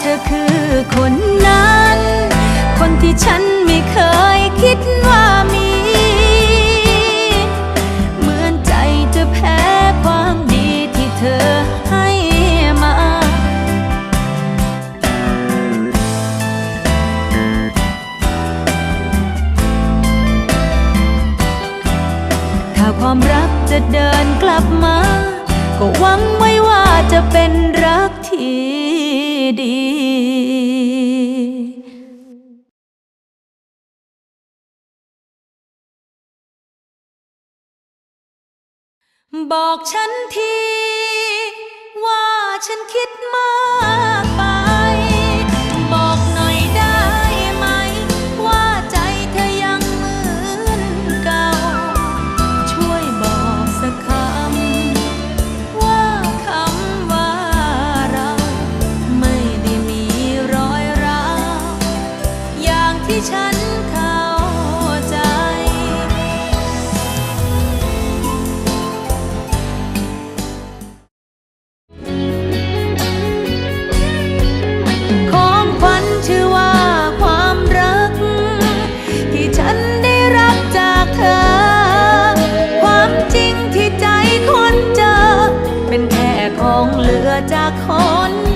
เธอคือคนนั้น คนที่ฉันไม่เคยคิดว่ามี เหมือนใจจะแพ้ความดีที่เธอให้มา ถ้าความรักจะเดินกลับมา ก็หวังไว้ว่าจะ บอกฉันที ว่าฉันคิดมากไป บอกหน่อยได้ไหม ว่าใจเธอยังเหมือนเก่า ช่วยบอกสักคำ ว่าคำว่าเรา ไม่ได้มีรอยร้าวอย่างที่ฉัน เหลือจากคน